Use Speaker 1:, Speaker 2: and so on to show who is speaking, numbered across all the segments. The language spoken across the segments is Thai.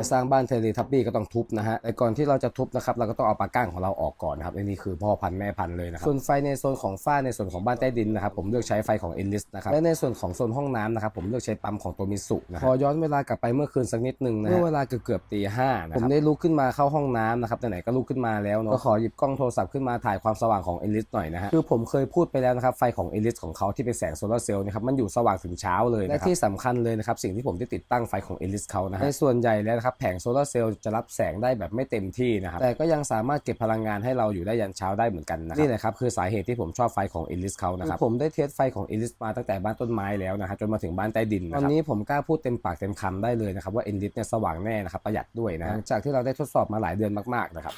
Speaker 1: จะสร้างบ้านเทเลทับบี้ก็ต้องทุบนะฮะแต่ก่อนที่เราจะทุบนะครับเราก็ต้องเอาปลาก้างของเราออกก่อนนะครับอันนี้คือพ่อพันธุ์แม่พันธุ์เลยนะครับส่วนไฟในโซนของฝ้าในส่วนของบ้านใต้ดินนะครับผมเลือกใช้ไฟของ e n l i s นะครับและในส่วนของโซนห้องน้ำนะครับผมเลือกใช้ปั๊มของโตมิสุนะพอย้อนเวลากลับไปเมื่อคืนสักนิดหนึงนะเมื่อเวลาเกือบเกือบๆตีห้านะครับผมได้ลุกขึ้นมาเข้าห้องน้ำนะครับไหนๆก็ลุกขึ้นมาแล้วเนาะก็ขอหยิบกล้องโทรศัพท์ขึ้นมาถ่ายความสว่างของ e n l i s หน่อยนะฮะคือผมเคยพูดไปแล้วนะครับไฟของ e n l i s ของเขาที่เป็นแสงโซลาร์เซลล์นะครับมันอยู่สว่างถึงเช้าเลยและที่สำคัญเลยนะครับสิ่งที่ผมได้ติดตั้งไฟของ e n l i s เขานะฮะในส่วนใหญ่แล้วนะครับแผงโซลาร์เซลล์จะรับแสงได้แบบไม่เต็มที่นะครับแต่ก็ยังสามารถเก็บพลังงานให้เราอยู่ได้ยันเช้าได้เหมือนกันนะครับนี่แหละครับคือสาเหตุที่ผมชอบไฟของเอลิสเขานะครับผมได้เทสไฟของเอลิสมาตั้งแต่บ้านต้นไม้แล้วนะครับจนมาถึงบ้านใต้ดินนะครับตอนนี้ผมกล้าพูดเต็มปากเต็มคำได้เลยนะครับว่าเอลิสเนี่ยสว่างแน่นะครับประหยัดด้วยนะหลังจากที่เราได้ทดสอบมาหลายเดือนมากๆนะครับ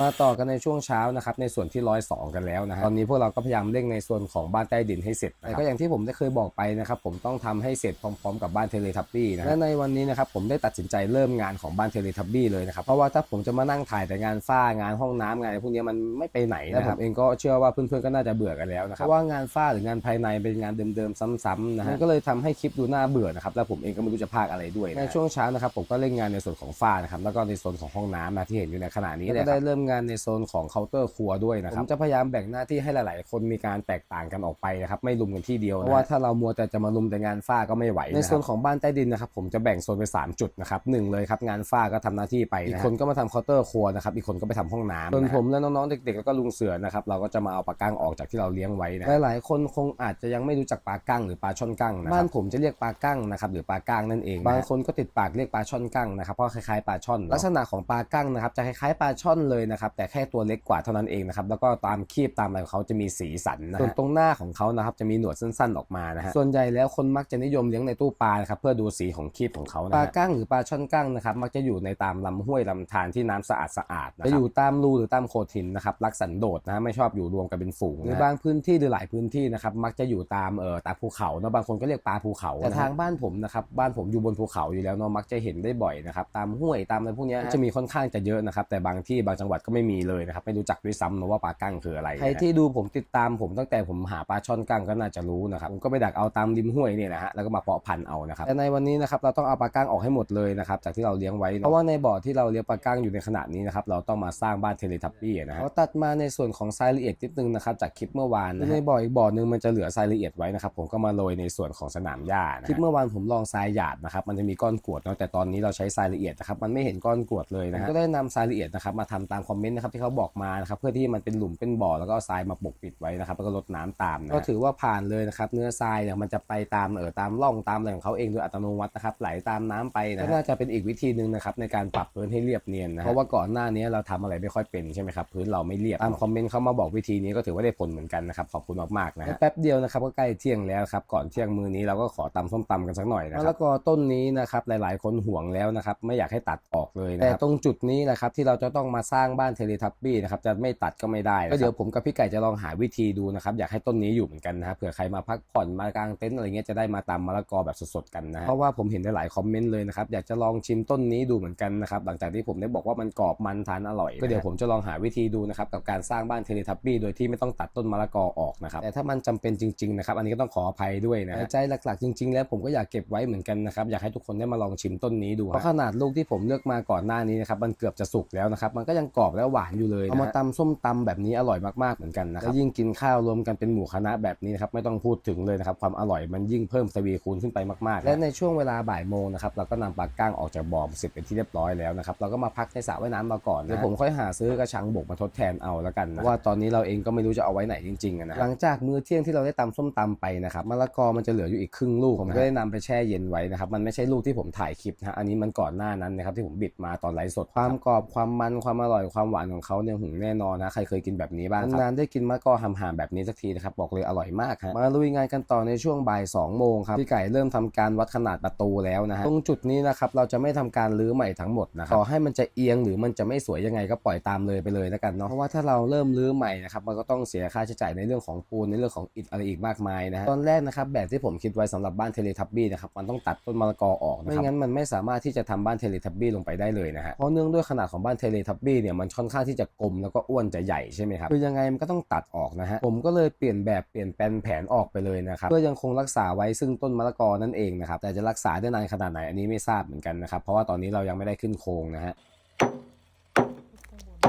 Speaker 1: มาต่อกันในช่วงเช้านะครับในส่วนที่ร้อยสองกันแล้วนะฮะตอนนี้พวกเราก็พยายามเร่งในส่วนของบ้านใต้ดินให้เสร็จแต่ก็อย่างที่ผมได้เคยบอกไปนะครับผมต้องทำให้เสร็จพร้อมๆ กับบ้านเทเลทับบี้นะและในวันนี้นะครับผมได้ตัดสินใจเริ่มงานของบ้านเทเลทับบี้เลยนะครับเพราะว่าถ้าผมจะมานั่งถ่ายแต่งานฝ้างานห้องน้ำงานอะไรพวกนี้มันไม่ไปไหนนะครับผมเองก็เชื่อว่าเพื่อนๆก็น่าจะเบื่อกันแล้วนะครับเพราะว่างานฝ้าหรืองานภายในเป็นงานเดิมๆซ้ำๆนะฮะมันก็เลยทำให้คลิปดูน่าเบื่อนะครับแล้วผมเองก็ไม่รู้จะพากอะไรด้วยนะในช่วงเช้านะครับผมก็เร่งงานในส่วนของฝ้านะครับแล้วก็ในโซนของห้องน้ำนะที่เห็นอยู่ในขณะนี้เลยได้เริ่มงานในโซนของเคาน์เตอร์ครัวด้วยนะครับผมจะพยายามแบ่งหน้าที่ให้หลาย ๆ คนมีการแตกต่างกันออกไปนะครับไม่ลุมกันที่เดียวนะเพราะว่าถ้าเรามัวแต่จะมาลุมแต่งานฝ้าก็ไม่ไหวในโซนของบ้านใต้ดินนะครับผมจะแบ่งโซนเป็น3จุดนะครับหนึ่งเลยครับงานฝ้าก็ทำหน้าที่ไปนะอีกคนก็มาทำเคาน์เตอร์ครัวนะครับอีกคนก็ไปทำห้องน้ำส่วนผมและน้อง ๆ เด็ก ๆ แล้วก็ลุงเสือนะครับเราก็จะมาเอาปลากั้งออกจากที่เราเลี้ยงไว้นะหลาย ๆ คนคงอาจจะยังไม่รู้จักปลากั้งหรือปลาช่อนกั้งนะครับบ้านผมจะเรียกปลากั้งนะครับหรือปลาก้างนั่นเองบางคนก็ติดปากเรียกปลาช่อนกั้งนะครับเพราะคล้ายๆปลาช่อนลักษณะของปลากั้งนะครับจะคล้ายๆปลาช่อนเลยนะครับ แต่แค่ตัวเล็กกว่าเท่านั้นเองนะครับ แล้วก็ตามคีบตามอะไรของเขาจะมีสีสันนะส่วนตรงหน้าของเขานะครับจะมีหนวดสั้น ๆออกมานะฮะ ส่วนใหญ่แล้วคนมักจะนิยมเลี้ยงในตู้ปลานะครับเพื่อดูสีของคีบของเขานะปลากั้งหรือปลาช่อนกั้งนะครับมักจะอยู่ในตามลำห้วยลำธารที่น้ำสะอาดสะอาดๆนะครับจะอยู่ตามรูหรือตามโขดหินนะครับรักสันโดษนะฮะไม่ชอบอยู่รวมกันเป็นฝูงในบางพื้นที่หรือหลายพื้นที่นะครับมักจะอยู่ตามเอ่อตามภูเขาเนาะบางคนก็เรียกปลาภูเขาแต่ทางบ้านผมนะครับบ้านผมอยู่บนภูเขาอยู่แล้วเนาะมักจะเห็นได้บ่อยนะครับตามห้วยตามอะไรพวกเนี้ยจะมีค่อนข้างจะเยอะนะครับแต่บางที่บางจังหวัดก็ไม่มีเลยนะครับ ไม่รู้จักด้วยซ้ำนะว่าปลากั้งคืออะไรใครที่ดูผมติดตามผมตั้งแต่ผมหาปลาช่อนกั้งก็น่าจะรู้นะครับผมก็ไปดักเอาตามริมห้วยเนี่ยนะฮะแล้วก็มาเพาะพันธุ์เอานะครับแต่ในวันนี้นะครับเราต้องเอาปลากั้งออกให้หมดเลยนะครับจากที่เราเลี้ยงไว้เนอะเพราะว่าในบ่อที่เราเลี้ยงปลากั้งอยู่ในขณะนี้นะครับเราต้องมาสร้างบ้านเทเลทับบี้นะฮะเราตัดมาในส่วนของรายละเอียดนิดนึงนะครับจากคลิปเมื่อวานนะฮะในบ่ออีกบ่อนึงมันจะเหลือรายละเอียดไว้นะครับผมก็มาโรยในส่วนของสนามหญ้านะฮะคลิปเมื่อวานผมลองทรายหยาดนะครับมันจะมีก้อนกรวดเนาะแต่ตอนนี้เราใช้รายละเอียดนะครับมันไม่เห็นก้อนกรวดเลยนะฮะก็ได้นำรายละเอียดนะครับมาทำตามคอมเมนต์นะครับที่เขาบอกมานะครับเพื่อที่มันเป็นหลุมเป็นบ่อแล้วก็เอาทรายมาปกปิดไว้นะครับแล้วก็ลดน้ำตามนะฮะก็ถือว่าผ่านเลยนะครับเนื้อทรายเนี่ยมันจะไปตามเออตามร่องตามอะไรของเขาเองโดยอัตโนมัตินะครับไหลตามน้ำไปนะก็น่าจะเป็นอีกวิธีหนึ่งนะครับในการปรับพื้นให้เรียบเนียนนะเพราะว่าก่อนหน้านี้เราทำอะไรไม่ค่อยเป็นใช่ไหมครับพื้นเราไม่เรียบตามคอมเมนต์เขามาบอกวิธีนี้ก็ถือว่าได้ผลเหมือนกันนะครับขอบคุณมากๆนะฮะแป๊บเดียวนะครับก็ใกล้เที่ยงแล้วครับก่อนเที่ยงมือนี้เราก็ขอตำส้มตำกันสักหน่อยนะครับมะละกอต้นนี้นะครับหลายๆ คนห่วงแล้วนะครับไม่อยากให้ตัดออกเลยนะแต่ตรงจุดนี้นะครับที่เราจะต้องมาสร้างบ้านเทเลทับบี้นะครับจะไม่ตัดก็ไม่ได้ก็เดี๋ยวผมกับพี่ไก่จะลองหาวิธีดูนะครับอยากให้ต้นนี้อยู่เหมือนกันนะครับเผื่อใครมาพักผ่อนมากางเต็นท์อะไรเงี้ยจะได้มาตำมะละกอแบบสดๆกันนะเพราะว่าผมเห็นได้หลายคอมเมนต์เลยนะครับอยากจะลองชิมต้นนี้ดูเหมือนกันนะครับหลังจากที่ผมได้บอกว่ามันกรอบมันทานอร่อย ก็เดี๋ยวผมจะลองหาวิธีดูนะครับกับการสร้างบ้านเทเลทับบี้โดยที่ไม่ต้องตัดต้นมะละกอออกนะครับแต่ถ้ามันจำเป็นจริงๆนะครับอันนี้ก็ต้องขออภัยด้วยนะใจหลักๆจริง ๆ แล้วผมก็อยากเก็บไว้เหมือนกันนะครับอยากให้ทุกคนได้มาลองชิมต้นนี้ดูเพราะขนาดลูกที่ผมเลือกมาก่อนหน้านี้นะครับมันเกือบจะสุกแล้วนะครับมันก็ยังกรอบและหวานอยู่เลยเอามาตำส้มตำแบบนี้อร่อยมากๆเหมือนกันนะครับแล้วยิ่งกินข้าวรวมกันเป็นหมู่คณะแบบนี้นะครับไม่ต้องพูดถึงเลยนะครับความอร่อยมันยิ่งเพิ่มทวีคูณขึ้นไปมากๆ และในช่วงเวลาบ่ายโมงนะครับเราก็นำปลาก้างออกจากบ่อเสร็จเป็นที่เรียบร้อยแล้วนะครับเราก็มาพักในสระว่ายน้ำมาก่อนเดี๋ยวผมค่อยหาซื้อกระชังบกมาทดแทนเอาแล้วกันนะเพราะว่าตอนนี้เราเองก็ไม่รู้จะเอาไว้ไหนจริงๆอะนะหลังจากมื้อเที่ยงที่เราได้ตำส้มตำไปนะครับมะละกอมันจะเหลืออยู่อีกครึ่งลูกผมก็ได้นำไปแช่เย็นไว้นะครับมันไม่ใช่ลูกที่ผมถ่ายคลิปนะฮะอันนี้มันก่อนหน้านั้นนะครับที่ผมบิดมาตอนไลฟ์สดความกรอบความมันความอร่อยความหวานของเขาเนี่ยหึงแน่นอนนะใครเคยกินแบบนี้บ้างครับนานๆได้กินมะละกอหำๆแบบนี้สักทีนะครับบอกเลยอร่อยมากฮะมาลุยงานกันต่อในช่วงบ่าย2โมงครับพี่ไก่เริ่มทำการวัดขนาดประตูแล้วนะฮะตรงจุดนี้นะครับเราจะไม่ทำการรื้อใหม่ทั้งหมดนะครับต่อให้มันจะเอียงหรือมันจะไม่สวยยังไงก็ปล่อยตามเลยไปเลยแล้วกันเนาะเพราะว่าถ้าเราเริ่มรื้อใหม่นะครับมันก็ต้องเสียค่าใช้จ่ายในเรื่องของปูนในเรื่องของอิฐอะไรอีกมากมายนะฮะตอนแรกนะครับแบบที่ผมคิดไว้สำหรับบ้านเทเลทับบี้นะครับมันต้องตัดต้นมะละกอออกนะครับไม่งั้นมันไม่สามารถที่จะทำบ้านเทเลทับบี้ลงไปได้เลยนะฮะเพราะเนื่องด้วยขนาดของบ้านเทเลทับบี้เนี่ยมันมันค่อนข้างที่จะกลมแล้วก็อ้วนจะใหญ่ใช่ไหมครับคือยังไงมันก็ต้องตัดออกนะฮะผมก็เลยเปลี่ยนแบบเปลี่ยนแปลนแผนออกไปเลยนะครับเพื่อยังคงรักษาไว้ซึ่งต้นมะละกอนั่นเองนะครับแต่จะรักษาได้นานขนาดไหนอันนี้ไม่ทราบเหมือนกันนะครับเพราะว่าตอนนี้เรายังไม่ได้ขึ้นโครงนะฮะ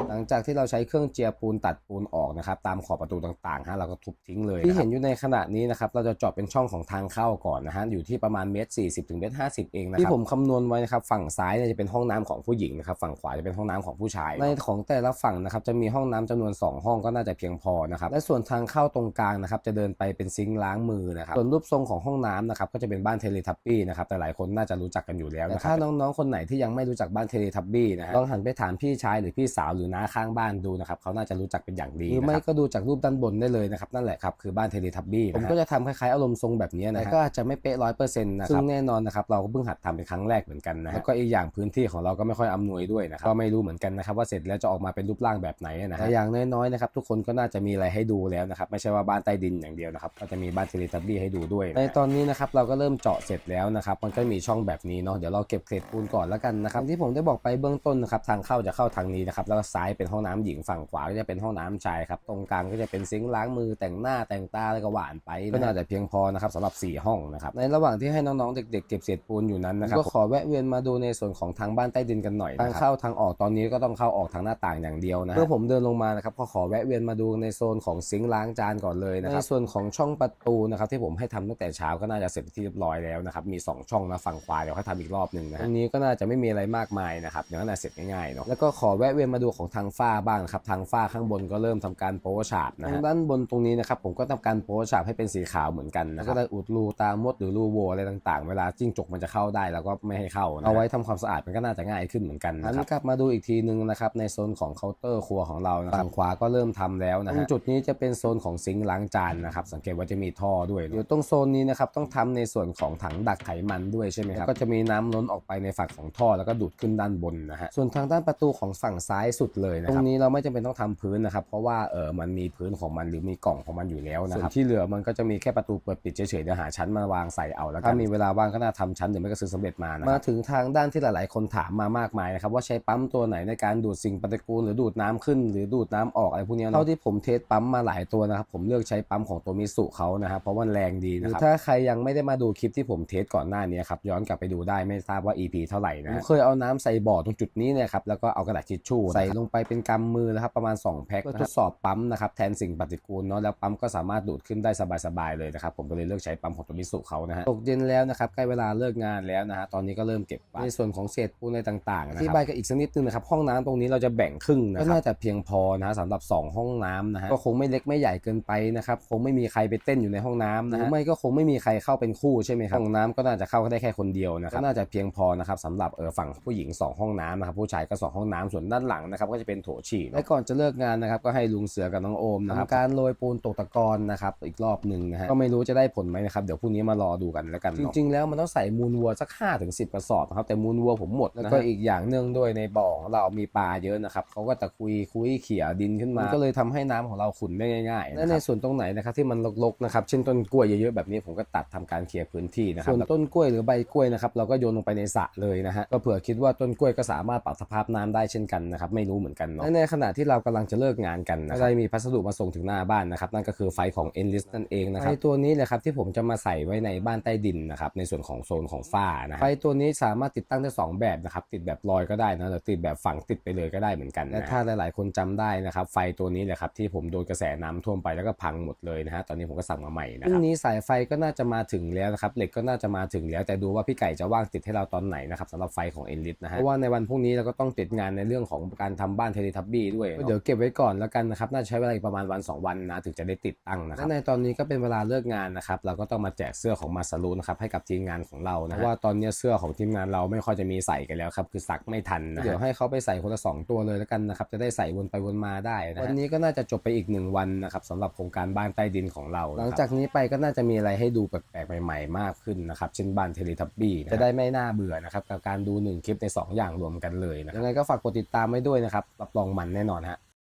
Speaker 1: หลังจากที่เราใช้เครื่องเจียปูนตัดปูนออกนะครับตามขอบประตูต่างๆฮะเราก็ทุบทิ้งเลยที่เห็นอยู่ในขณะนี้นะครับเราจะเจาะเป็นช่องของทางเข้าก่อนนะฮะอยู่ที่ประมาณเมตรสี่สิบถึงเมตรห้าสิบเองนะครับที่ผมคำนวณไว้นะครับฝั่งซ้ายเนี่ยจะเป็นห้องน้ำของผู้หญิงนะครับฝั่งขวาจะเป็นห้องน้ำของผู้ชายในของแต่ละฝั่งนะครับจะมีห้องน้ำจำนวน 2 ห้องก็น่าจะเพียงพอนะครับและส่วนทางเข้าตรงกลางนะครับจะเดินไปเป็นซิงค์ล้างมือนะครับส่วนรูปทรงของห้องน้ำนะครับก็จะเป็นบ้านเทเลทับบี้นะครับแต่หลายคนน่าจะรู้จักกันอยู่แล้วนะครับถ้าน้องๆคนไหนที่ยังไม่รู้จักบ้านเทเลทับบี้นะฮะลองหันไปถามพี่ชายหรือพี่สาวหรือน้าข้างบ้านดูนะครับเขาน่าจะรู้จักเป็นอย่างดีหรือไม่ก็ดูจากรูปด้านบนได้เลยนะครับนั่นแหละครับคือบ้านเทเลทับบี้ผมก็จะทำคล้ายๆอารมณ์ทรงแบบนี้นะก็อาจจะไม่เป๊ะร้อยเปอร์เซ็นต์นะครับซึ่งแน่นอนนะครับเราก็เพิ่งหัดทำเป็นครั้งแรกเหมือนกันนะแล้วก็อีกอย่างพื้นที่ของเราก็ไม่ค่อยอำนวยด้วยนะครับก็ไม่รู้เหมือนกันนะครับว่าเสร็จแล้วจะออกมาเป็นรูปร่างแบบไหนนะแต่อย่างน้อยๆนะครับทุกคนก็น่าจะมีอะไรให้ดูแล้วนะครับไม่ใช่ว่าบ้านใต้ดินอย่างเดียวนะครับก็จะมีบ้านเทเลทับบี้ให้ดูด้วยในตอนนี้นะครับเราก็เริ่มเจาะเสร็จแล้วนะครับมันก็มีช่องแบบนี้เนาะเดี๋ยวเราเก็บเศษปูนก่อนแล้วกันนะครับที่ผมได้บอกไปเบื้องต้นนะครับทางเข้าจะเข้าทางนี้นะครับแล้วก็ซ้ายเป็นห้องน้ำหญิงฝั่งขวาก็จะเป็นห้องน้ำชายครับตรงกลางก็จะเป็นซิงค์ล้างมือแต่งหน้าแต่งตาแล้วก็หวานไปก็น่าจะเพียงพอนะครับสำหรับ 4 ห้องนะครับในระหว่างที่ให้น้องๆเด็ก ๆ เก็บเศษปูนอยู่นั้นนะครับก็ขอแวะเวียนมาดูในส่วนของทางบ้านใต้ดินกันหน่อยทางเข้าทางออกตอนนี้ก็ต้องเข้าออกทางหน้าต่างอย่างเดียวนะเมื่อผมเดินลงมานะครับก็ขอแวะเวียนมาดูในโซนของซิงค์ล้างจานก่อนเลยนะครับในส่วนของช่องประตูนะครับที่ผมให้ทำตั้งแต่เช้าก็น่าจะเสร็จที่เรียบร้อยแล้วนะครับมี 2 ช่องนะฝั่งขวาเดี๋ยวให้ทำอีกรอบหนึ่งนะตรงนี้ก็น่าจะไม่มีอะไรมากมายนะครับเดี๋ยวน่าเสร็จง่ายๆเนาะแล้วก็ขอแวะเวียนมาดูของทางฝ้าบ้างนะครับทางฝ้าข้างบนก็เริ่มทำการโป๊ฉาบนะฮะด้านบนตรงนี้นะครับผมก็ทำการโป๊ฉาบให้เป็นสีขาวเหมือนกันนะก็ได้อุดรูตามดหรือรูโหวอะไรต่างๆ เวลาจิ้งจกมันจะเข้าได้แล้วก็ไม่ให้เข้านะเอาไว้ทำความสะอาดมันก็น่าจะง่ายขึ้นเหมือนกันนะครับกลับมาดูอีกทีนึงนะครับในโซนของเคาน์เตอร์ครัวของเรานะฝั่งขวาก็เริ่มทำแล้วนะฮะจุดนี้จะเป็นโซนของซิงค์ล้างจานนะครับสังเกตว่าจะมีท่อด้วยอยู่ตรงโซนนี้นะครับต้องทำในส่วนของถังดักไขมันด้วยใช่ไหมครับก็จะมีน้ำล้นออกไปในฝั่งของท่อแล้วก็ดูดขึ้นด้านบนนะฮะส่วนทางด้านประตูของฝั่งซ้ายสุดเลยนะครับตรงนี้เราไม่จำเป็นต้องทำพื้นนะครับ เพราะว่าเออมันมีพื้นของมันหรือมีกล่องของมันอยู่แล้วนะครับส่วนที่เหลือมันก็จะมีแค่ประตูเปิดปิดเฉยๆเดี๋ยวหาชั้นมาวางใส่เอาแล้วถ้ามีเวลาว่างก็น่าทำชั้นหรือไม่ก็ซื้อสำเร็จมานะมาถึงทางด้านที่หลาย ๆ คนถามมามากมายนะครับว่าใช้ปั๊มตัวไหนในการดูดสิ่งปฏิกูลหรือดูดน้ำขึ้น หรือดูดน้ำออกอะไรพวกนี้เท่าที่ผมเทสปั๊มมาหลายตัวนะครับผมเลือกใช้ปั๊มของตัวมิสุเขานะครับเพราะว่าแรงดีนะครับถ้าใครยังไม่ได้มาดูคลิปที่ผมเทสก่อนหน้านี้ครับย้อนกลับไปดูได้ไม่ทราบว่า EP เท่าไหร่นะผมเคยเอาน้ำใส่บ่อตรงจุดนี้เนี่ยครับแล้วก็เอากระดาษทิชชู่ใส่ลงไปเป็นกำมือนะครับประมาณ 2 แพ็คเพื่อทดสอบปั๊มนะครับแทนสิ่งปฏิกูลเนาะแล้วปั๊มก็สามารถดูดขึ้นได้สบายๆเลยนะครับผมก็เลยเลือกใช้ปั๊มของตัวมิสุเขานะฮะตกเย็นแล้วนะครับใกล้เวลาเลิกงานแล้วนะฮะตอนนี้ก็เริ่มเก็บไปในส่วนของเศษปูนอะไรต่างๆนะครับที่ใบายกันอีกสักนิดนึงนะครับห้องน้ำตรงนี้เราจะแบ่งครึ่งนะครับก็น่าจะเพียงพอนะฮะสำหรับ 2 ห้องน้ำนะฮะก็คงไม่เล็กไม่ใหญ่เกินไปนะครับคงไม่มีใครไปเต้นอยู่ในห้องน้ำนะฮะไม่ก็คงไม่มีใครเข้าเป็นคู่ใช่ไหมครับห้องน้ำก็น่าจะเข้าได้แค่คนเดียวนะครับก็น่าจะเพียงพอนะครับสำหรับเออฝั่งผู้หญิง 2 ห้องน้ำนะครับผู้ชายก็ 2 ห้องน้ำส่วนด้านหลังนะครับก็จะเป็นโถฉี่และก่อนจะเลิกงานนะครับ ก็ให้ลุงเสือกับน้องโอมนะครับทำการโรยปูนตกตะกอนนะครับ อีกรอบหนึ่งนะฮะก็ไม่รู้จะได้ผลไหมนะครับ เดี๋ยวพรุ่งนี้มารอดูกันแล้วกันจริงๆแล้วมันต้องใส่มูลวัวสัก5ถึง10 กระสอบนะครับ แต่มูลวัวผมหมดแล้วก็อีกอย่างเนื่องด้วยในบ่อของเรามีปลาเยอะนะครับเขาก็จะคุยคุยเขี่ยดินขึ้นมาก็เลยทำให้น้ำของเราขุ่นได้ง่ายๆและในส่วนตรงไหนนะครับที่มันรกๆนะครับเช่นต้นกล้วยเยอะๆแบบนี้ผมก็ตัดทำการเคลียร์พื้นที่นะครับส่วนต้นกล้วยหรือใบกล้วยนะครับเราก็โยนลงไปในสระเลยนะฮะก็เผื่อคิดว่าต้นกล้วยก็สามารถปรับสภาพน้ำได้เช่นกันนะครับไม่รู้เหมือนกันเนาะและในขณะที่เรากำลังจะเลิกงานกันนะก็ได้มีพัสดุมาส่งถึงหน้าบ้านนะครับนั่นก็คือไฟของ Enlist นั่นเองนะครับไฟตัวนี้เลยครับที่ผมจะมาใส่ไว้ในบ้านใต้ดินนะครับในส่วนของโซนของฝ้านะไฟตัวนี้สามารถติดตั้งได้สองแบบนะครับติดแบบลอยก็ได้นะหรือติดแบบฝังติดไปเลยก็ได้เหมือนกันและถ้าหลายๆ คนจำได้นะครับไฟตัวนี้แหละครับที่ผมโดนกระแสน้ำท่วมไปแล้วก็พังหมดเลยนะฮะตอนนี้ผมก็สั่งมาใหม่นะครับพรุ่งนี้สายไฟก็น่าจะมาถึงแล้วนะครับเหล็กก็น่าจะมาถึงแล้วแต่ดูว่าพี่ไก่จะว่างติดให้เราตอนไหนนะครับสำหรับไฟของ Enlist นะฮะเพราะว่าในวันพรุ่งนี้เราก็ต้องติดงานในเรื่องของการทำบ้านเทเลทับบี้ด้วย เดี๋ยวเก็บไว้ก่อนแล้วกันนะครับ น่าจะใช้เวลาอีกประมาณวัน 2 วันนะ ถึงจะได้ติดตั้งนะครับและในตอนนี้ก็เป็นเวลาเลิกงานนะครับ เราก็ต้องมาแจกเสื้อของมาซารุนะครับให้กับทีมงานของเรานะเพราะว่าตอนนี้เสื้อของทีมงานเราไม่ค่อยจะมีใส่กันแล้วครับคือซักไม่ทันนะเดี๋ยวให้เขาไปใส่คนละสองตัวเลยแล้วกันนะครับจะได้ใส่วนไปวนมาได้นะวันนี้ก็น่าจะจบไปอีกหนึ่งวันนะครับสำหรับโครงการบ้านใต้ดินของเรา หลังจากนี้ไปก็น่าจะมีอะไรให้ดูแปลกๆใหม่ๆมากขึ้นนะครับเช่นบ้านเทเลทับบี้จะได้ไม่น่าเบื่อนะครับกับการดูหนึ่งคลิปในสองอย่างรวมกันเลยนะยังไงก็ฝากกดติดตามไว้ด้วยนะครับรับรองมันแน่นอนฮะ